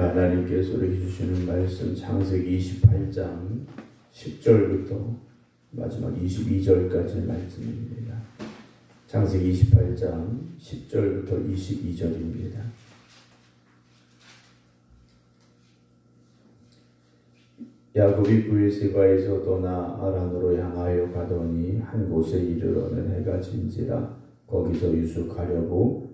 하나님께서 우리에게 주시는 말씀 창세기 28장 10절부터 마지막 22절까지 말씀입니다. 창세기 28장 10절부터 22절입니다. 야곱이 부엘세바에서 떠나 아란으로 향하여 가더니 한 곳에 이르러는 해가 진지라 거기서 유숙하려고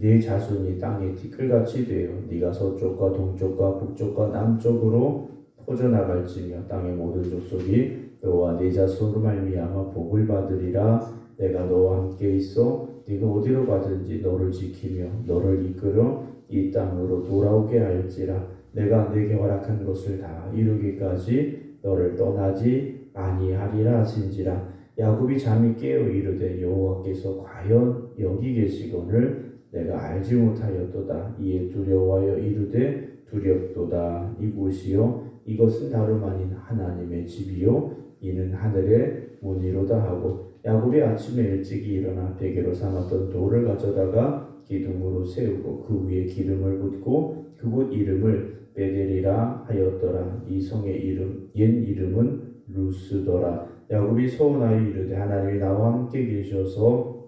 네 자손이 땅에 티끌같이 되어 네가 서쪽과 동쪽과 북쪽과 남쪽으로 퍼져나갈지며 땅의 모든 족속이 너와 네 자손으로 말미암아 복을 받으리라. 내가 너와 함께 있어 네가 어디로 가든지 너를 지키며 너를 이끌어 이 땅으로 돌아오게 할지라. 내가 네게 허락한 것을 다 이루기까지 너를 떠나지 아니하리라 하신지라. 야곱이 잠이 깨어 이르되 여호와께서 과연 여기 계시거늘 내가 알지 못하였도다. 이에 두려워하여 이르되 두렵도다. 이곳이요 이것은 다름 아닌 하나님의 집이요 이는 하늘의 문이로다 하고 야곱이 아침에 일찍이 일어나 베개로 삼았던 돌을 가져다가 기둥으로 세우고 그 위에 기름을 붓고 그곳 이름을 베델이라 하였더라. 이 성의 이름 옛 이름은 루스더라. 야곱이 서운하여 이르되 하나님이 나와 함께 계셔서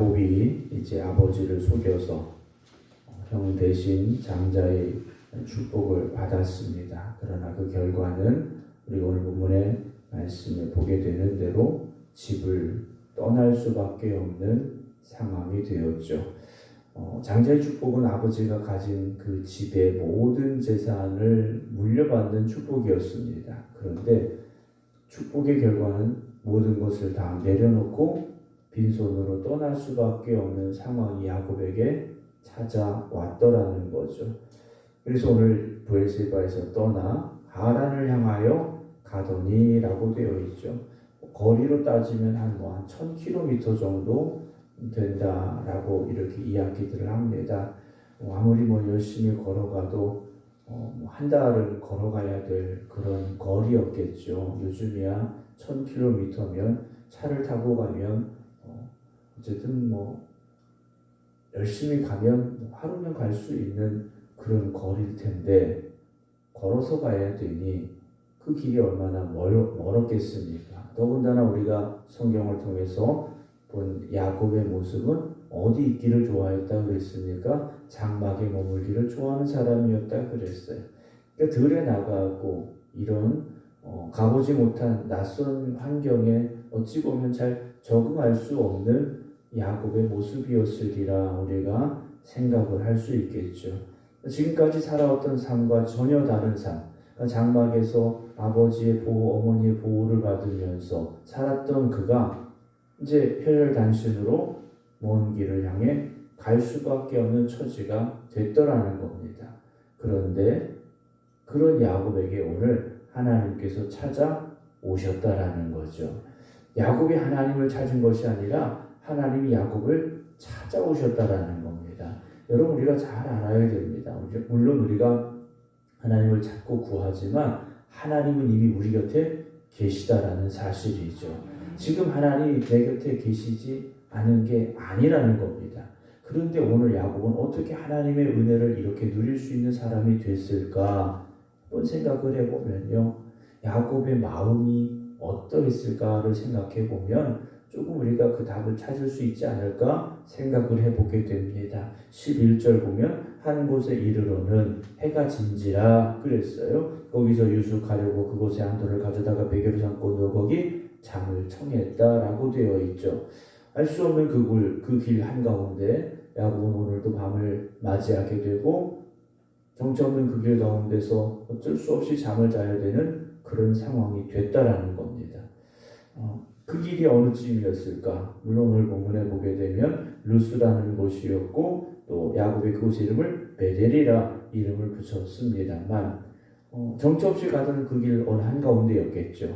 야곱이 이제 아버지를 속여서 어, 형 대신 장자의 축복을 받았습니다. 그러나 그 결과는 우리 오늘 본문의 말씀을 보게 되는 대로 집을 떠날 수밖에 없는 상황이 되었죠. 어, 장자의 축복은 아버지가 가진 그 집의 모든 재산을 물려받는 축복이었습니다. 그런데 축복의 결과는 모든 것을 다 내려놓고 빈손으로 떠날 수밖에 없는 상황이 야곱에게 찾아왔더라는 거죠. 그래서 오늘 부엘세바에서 떠나 하란을 향하여 가더니라고 되어 있죠. 거리로 따지면 한 뭐한 1000km 정도 된다라고 이렇게 이야기들을 합니다. 뭐 아무리 뭐 열심히 걸어가도 어, 뭐한 달은 걸어가야 될 그런 거리였겠죠. 요즘이야 1000km면 차를 타고 가면 어, 어쨌든 뭐 열심히 가면 뭐 하루면 갈 수 있는 그런 거리일 텐데 걸어서 가야 되니 그 길이 얼마나 멀, 멀었겠습니까? 더군다나 우리가 성경을 통해서 본 야곱의 모습은 어디 있기를 좋아했다 그랬습니까? 장막에 머물기를 좋아하는 사람이었다 그랬어요. 그러니까 들에 나가고 이런 어, 가보지 못한 낯선 환경에 어찌 보면 잘 적응할 수 없는 야곱의 모습이었으리라 우리가 생각을 할 수 있겠죠. 지금까지 살아왔던 삶과 전혀 다른 삶, 그러니까 장막에서 아버지의 보호, 어머니의 보호를 받으면서 살았던 그가 이제 혈혈 단신으로 먼 길을 향해 갈 수밖에 없는 처지가 됐더라는 겁니다. 그런데 그런 야곱에게 오늘 하나님께서 찾아오셨다라는 거죠. 야곱이 하나님을 찾은 것이 아니라 하나님이 야곱을 찾아오셨다라는 겁니다. 여러분 우리가 잘 알아야 됩니다. 물론 우리가 하나님을 찾고 구하지만 하나님은 이미 우리 곁에 계시다라는 사실이죠. 지금 하나님이 내 곁에 계시지 않은 게 아니라는 겁니다. 그런데 오늘 야곱은 어떻게 하나님의 은혜를 이렇게 누릴 수 있는 사람이 됐을까? 한번 생각을 해보면요. 야곱의 마음이 어떠했을까를 생각해 보면 조금 우리가 그 답을 찾을 수 있지 않을까 생각을 해보게 됩니다. 11절 보면 한 곳에 이르러는 해가 진지라 그랬어요. 거기서 유숙하려고 그곳에 안도를 가져다가 베개로 삼고 거기 잠을 청했다라고 되어 있죠. 알 수 없는 그 길그 한가운데 야곱은 오늘도 밤을 맞이하게 되고 정처 없는 그 길 가운데서 어쩔 수 없이 잠을 자야 되는 그런 상황이 됐다라는 겁니다. 어, 그 길이 어느 쯤이었을까? 물론 오늘 본문에 보게 되면 루스라는 곳이었고 또 야곱의 그곳 이름을 베델이라 이름을 붙였습니다만 어, 정처 없이 가던 그 길 어느 한가운데였겠죠.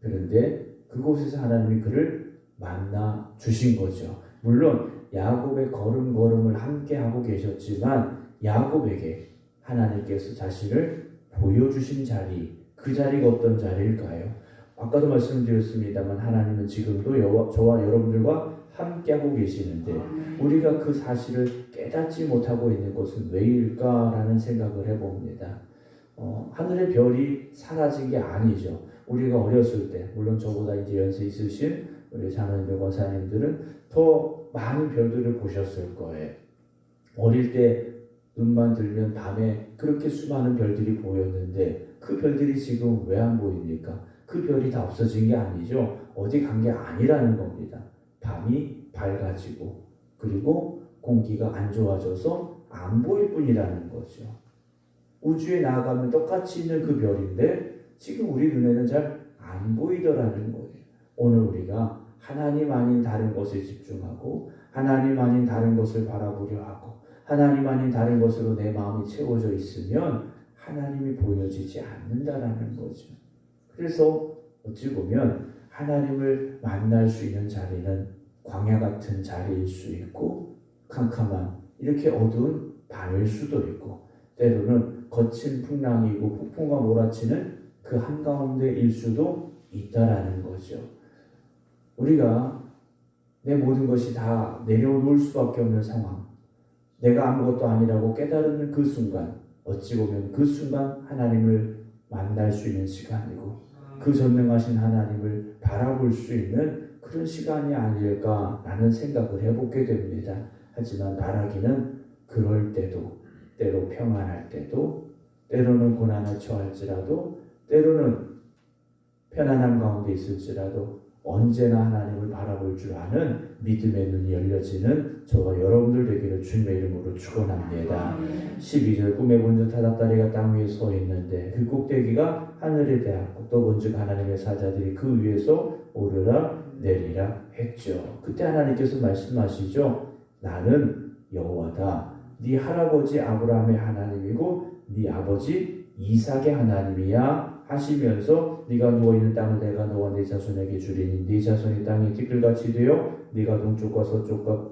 그런데 그곳에서 하나님이 그를 만나 주신 거죠. 물론 야곱의 걸음걸음을 함께 하고 계셨지만 야곱에게 하나님께서 자신을 보여주신 자리, 그 자리가 어떤 자리일까요? 아까도 말씀드렸습니다만 하나님은 지금도 여와, 저와 여러분들과 함께하고 계시는데 우리가 그 사실을 깨닫지 못하고 있는 것은 왜일까라는 생각을 해봅니다. 어, 하늘의 별이 사라진 게 아니죠. 우리가 어렸을 때, 물론 저보다 이제 연세 있으신 우리 자녀들, 권사님들은 더 많은 별들을 보셨을 거예요. 어릴 때 눈만 들면 밤에 그렇게 수많은 별들이 보였는데 그 별들이 지금 왜 안 보입니까? 그 별이 다 없어진 게 아니죠. 어디 간 게 아니라는 겁니다. 밤이 밝아지고 그리고 공기가 안 좋아져서 안 보일 뿐이라는 거죠. 우주에 나아가면 똑같이 있는 그 별인데 지금 우리 눈에는 잘 안 보이더라는 거예요. 오늘 우리가 하나님 아닌 다른 것에 집중하고 하나님 아닌 다른 것을 바라보려 하고 하나님 아닌 다른 것으로 내 마음이 채워져 있으면 하나님이 보여지지 않는다라는 거죠. 그래서 어찌 보면 하나님을 만날 수 있는 자리는 광야 같은 자리일 수 있고 캄캄한 이렇게 어두운 밤일 수도 있고 때로는 거친 풍랑이고 폭풍과 몰아치는 그 한가운데일 수도 있다라는 거죠. 우리가 내 모든 것이 다 내려놓을 수밖에 없는 상황, 내가 아무것도 아니라고 깨달는 그 순간, 어찌 보면 그 순간 하나님을 만날 수 있는 시간이고, 그 전능하신 하나님을 바라볼 수 있는 그런 시간이 아닐까라는 생각을 해보게 됩니다. 하지만 바라기는 그럴 때도, 때로 평안할 때도, 때로는 고난을 처할지라도, 때로는 편안함 가운데 있을지라도 언제나 하나님을 바라볼 줄 아는 믿음의 눈이 열려지는 저와 여러분들 되기를 주님의 이름으로 축원합니다. 12절 꿈에 본즉 타닥다리가 땅 위에 서 있는데 그 꼭대기가 하늘에 대하고 또 본즉 하나님의 사자들이 그 위에서 오르라 내리라 했죠. 그때 하나님께서 말씀하시죠. 나는 여호와다. 네 할아버지 아브라함의 하나님이고 네 아버지 이삭의 하나님이야 하시면서 네가 누워 있는 땅을 내가 너와 네 자손에게 주리니 네 자손이 땅이 티끌같이 되어 네가 동쪽과 서쪽과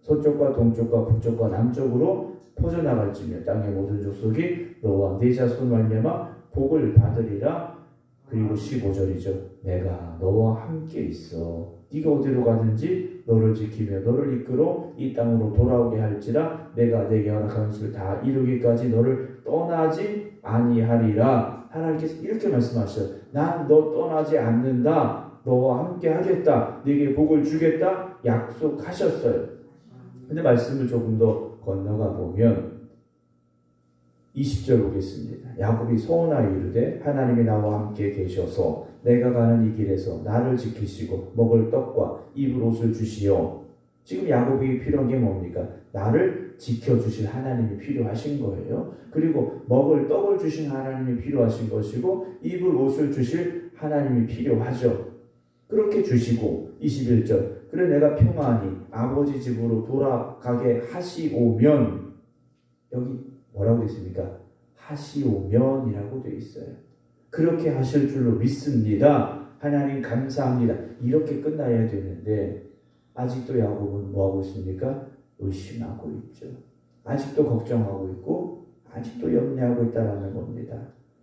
서쪽과 동쪽과 북쪽과 남쪽으로 퍼져나갈지며 땅의 모든 족속이 너와 네 자손 말미암아 복을 받으리라. 그리고 15절이죠 내가 너와 함께 있어. 네가 어디로 가든지 너를 지키며 너를 이끌어 이 땅으로 돌아오게 할지라. 내가 내게 허락한 것을 다 이루기까지 너를 떠나지 아니하리라 하나님께서 이렇게 말씀하셔요. 난 너 떠나지 않는다. 너와 함께 하겠다. 네게 복을 주겠다. 약속하셨어요. 근데 말씀을 조금 더 건너가 보면 20절 보겠습니다. 야곱이 소원하여 이르되 하나님이 나와 함께 계셔서 내가 가는 이 길에서 나를 지키시고 먹을 떡과 입을 옷을 주시오. 지금 야곱이 필요한 게 뭡니까? 나를 지켜주실 하나님이 필요하신 거예요. 그리고 먹을 떡을 주신 하나님이 필요하신 것이고 입을 옷을 주실 하나님이 필요하죠. 그렇게 주시고 21절 그래 내가 평안히 아버지 집으로 돌아가게 하시오면 여기 뭐라고 있습니까? 하시오면이라고 되어 있어요. 그렇게 하실 줄로 믿습니다. 하나님 감사합니다. 이렇게 끝나야 되는데 아직도 야곱은 뭐하고 있습니까? 의심하고 있죠. 아직도 걱정하고 있고 아직도 염려하고 있다는 겁니다.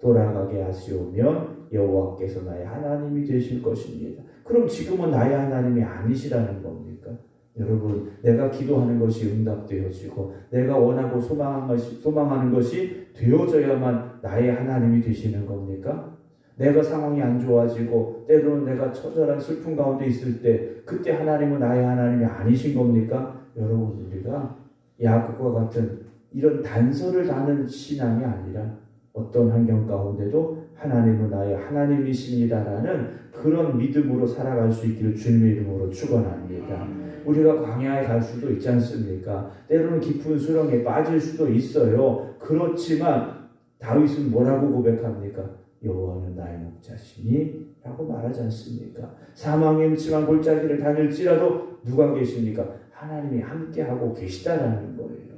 돌아가게 하시오면 여호와께서 나의 하나님이 되실 것입니다. 그럼 지금은 나의 하나님이 아니시라는 겁니까? 여러분, 내가 기도하는 것이 응답되어지고 내가 원하고 소망하는 것이, 소망하는 것이 되어져야만 나의 하나님이 되시는 겁니까? 내가 상황이 안 좋아지고 때로는 내가 처절한 슬픔 가운데 있을 때 그때 하나님은 나의 하나님이 아니신 겁니까? 여러분 우리가 야곱과 같은 이런 단서를 다는 신앙이 아니라 어떤 환경 가운데도 하나님은 나의 하나님이십니다라는 그런 믿음으로 살아갈 수 있기를 주님의 이름으로 축원합니다. 우리가 광야에 갈 수도 있지 않습니까? 때로는 깊은 수렁에 빠질 수도 있어요. 그렇지만 다윗은 뭐라고 고백합니까? 여호와는 나의 목자시니 라고 말하지 않습니까? 사망의 음침한 골짜기를 다닐지라도 누가 계십니까? 하나님이 함께하고 계시다라는 거예요.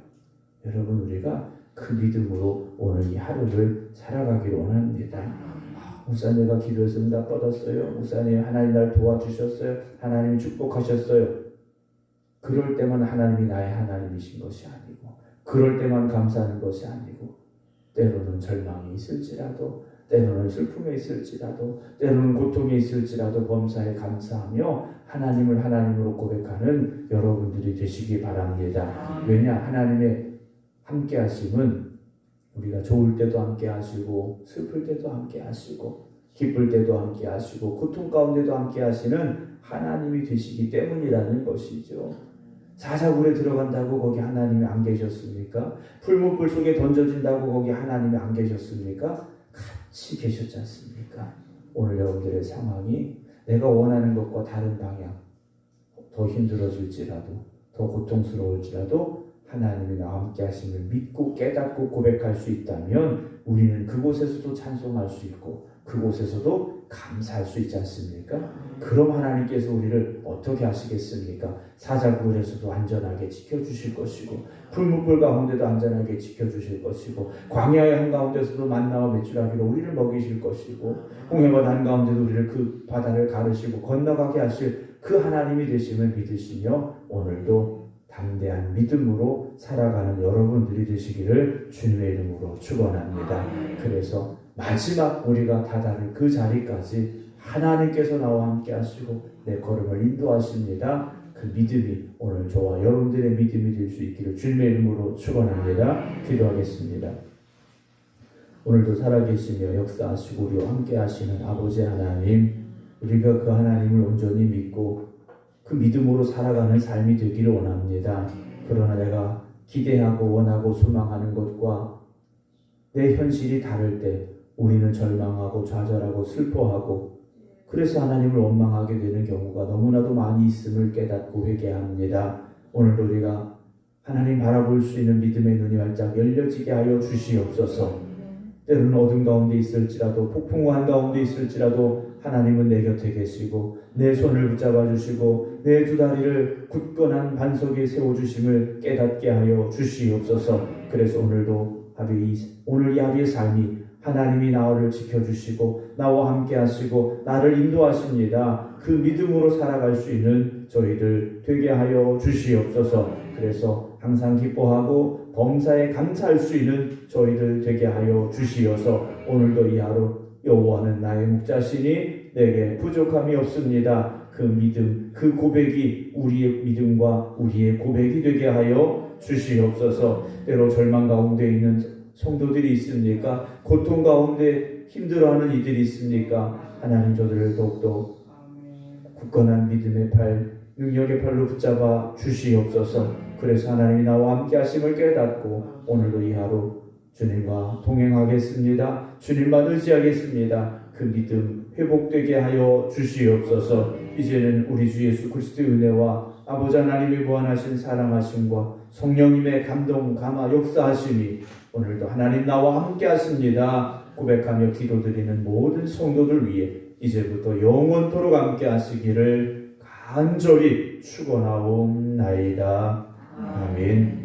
여러분 우리가 그 믿음으로 오늘 이 하루를 살아가기를 원합니다. 아, 목사님 내가 기도해서 응답 받았어요. 목사님 하나님 날 도와주셨어요. 하나님이 축복하셨어요. 그럴 때만 하나님이 나의 하나님이신 것이 아니고 그럴 때만 감사하는 것이 아니고 때로는 절망이 있을지라도 때로는 슬픔에 있을지라도 때로는 고통에 있을지라도 범사에 감사하며 하나님을 하나님으로 고백하는 여러분들이 되시기 바랍니다. 왜냐 하나님의 함께 하심은 우리가 좋을 때도 함께 하시고 슬플 때도 함께 하시고 기쁠 때도 함께 하시고 고통 가운데도 함께 하시는 하나님이 되시기 때문이라는 것이죠. 사자굴에 들어간다고 거기 하나님이 안 계셨습니까? 풀무불 속에 던져진다고 거기 하나님이 안 계셨습니까? 같이 계셨지 않습니까? 오늘 여러분들의 상황이 내가 원하는 것과 다른 방향, 더 힘들어질지라도, 더 고통스러울지라도 하나님이 나와 함께 하심을 믿고 깨닫고 고백할 수 있다면 우리는 그곳에서도 찬송할 수 있고 그곳에서도 감사할 수 있지 않습니까? 그럼 하나님께서 우리를 어떻게 하시겠습니까? 사자굴에서도 안전하게 지켜주실 것이고 풀무불 가운데도 안전하게 지켜주실 것이고 광야의 한가운데서도 만나와 매출하기로 우리를 먹이실 것이고 홍해바다 한가운데도 우리를 그 바다를 가르시고 건너가게 하실 그 하나님이 되심을 믿으시며 오늘도 담대한 믿음으로 살아가는 여러분들이 되시기를 주님의 이름으로 축원합니다. 그래서 마지막 우리가 다다를 그 자리까지 하나님께서 나와 함께 하시고 내 걸음을 인도하십니다. 그 믿음이 오늘 저와 여러분들의 믿음이 될 수 있기를 주님의 이름으로 축원합니다. 기도하겠습니다. 오늘도 살아계시며 역사하시고 우리와 함께 하시는 아버지 하나님 우리가 그 하나님을 온전히 믿고 그 믿음으로 살아가는 삶이 되기를 원합니다. 그러나 내가 기대하고 원하고 소망하는 것과 내 현실이 다를 때 우리는 절망하고 좌절하고 슬퍼하고 그래서 하나님을 원망하게 되는 경우가 너무나도 많이 있음을 깨닫고 회개합니다. 오늘도 우리가 하나님 바라볼 수 있는 믿음의 눈이 활짝 열려지게 하여 주시옵소서. 때로는 어둠 가운데 있을지라도 폭풍 한가운데 있을지라도 하나님은 내 곁에 계시고 내 손을 붙잡아 주시고 내 두 다리를 굳건한 반석 에 세워 주심을 깨닫게 하여 주시옵소서. 그래서 오늘도 오늘 이 하루의 삶이 하나님이 나를 지켜 주시고 나와 함께 하시고 나를 인도하십니다. 그 믿음으로 살아갈 수 있는 저희들 되게 하여 주시옵소서. 그래서 항상 기뻐하고 범사에 감사할 수 있는 저희들 되게 하여 주시어서 오늘도 이 하루 여호와는 나의 목자시니 내게 부족함이 없습니다. 그 믿음, 그 고백이 우리의 믿음과 우리의 고백이 되게 하여 주시옵소서. 때로 절망 가운데 있는 성도들이 있습니까? 고통 가운데 힘들어하는 이들이 있습니까? 하나님 저들을 더욱더 굳건한 믿음의 팔, 능력의 팔로 붙잡아 주시옵소서. 그래서 하나님이 나와 함께 하심을 깨닫고 오늘도 이 하루 주님과 동행하겠습니다. 주님만 의지하겠습니다. 그 믿음 회복되게 하여 주시옵소서. 이제는 우리 주 예수 그리스도의 은혜와 아버지 하나님의 무한하신 사랑하심과 성령님의 감동 감화 역사하심이 오늘도 하나님 나와 함께 하십니다. 고백하며 기도드리는 모든 성도들 위해 이제부터 영원토록 함께 하시기를 간절히 축원하옵나이다. 아멘.